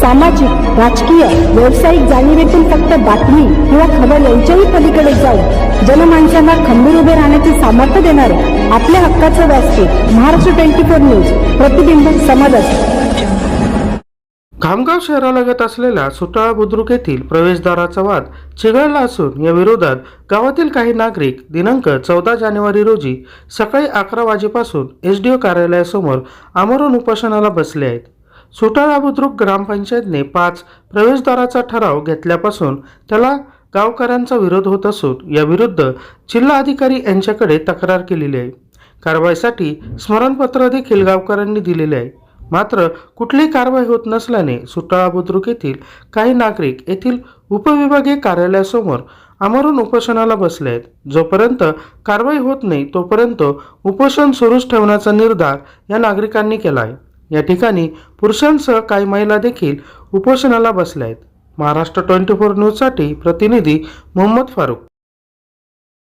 सामाजिक राजकीय व्यावसायिक जाणीवेतून फक्त बातमी किंवा खबर यांच्याही पलीकडे जाऊन जनमानसांना खंबीर उभे राहण्याचे सामर्थ्य देणारे आपल्या हक्काचं व्यासपीठ महाराष्ट्र ट्वेंटी फोर न्यूज प्रतिबिंब समाजात खामगाव शहरालगत असलेल्या सुटाळा बुद्रुक येथील प्रवेशद्वाराचा वाद चिघळला असून या विरोधात गावातील काही नागरिक दिनांक चौदा जानेवारी रोजी सकाळी अकरा वाजेपासून एस डी ओ कार्यालयासमोर आमरण उपोषणाला बसले आहेत. सुटाळा बुद्रुक ग्रामपंचायतने पाच प्रवेशद्वाराचा ठराव घेतल्यापासून त्याला गावकऱ्यांचा विरोध होत असून याविरुद्ध जिल्हा अधिकारी यांच्याकडे तक्रार केलेली आहे. कारवाईसाठी स्मरणपत्र देखील गावकऱ्यांनी दिलेले आहे. मात्र कुठलीही कारवाई होत नसल्याने सुटाळा बुद्रुक येथील काही नागरिक येथील उपविभागीय कार्यालयासमोर आमरून उपोषणाला बसले आहेत. जोपर्यंत कारवाई होत नाही तोपर्यंत उपोषण सुरूच ठेवण्याचा निर्धार या नागरिकांनी केला आहे. या ठिकाणी पुरुषांसह काही महिला देखील उपोषणाला बसल्या आहेत. महाराष्ट्र ट्वेंटी फोर न्यूजसाठी प्रतिनिधी मोहम्मद फारूक.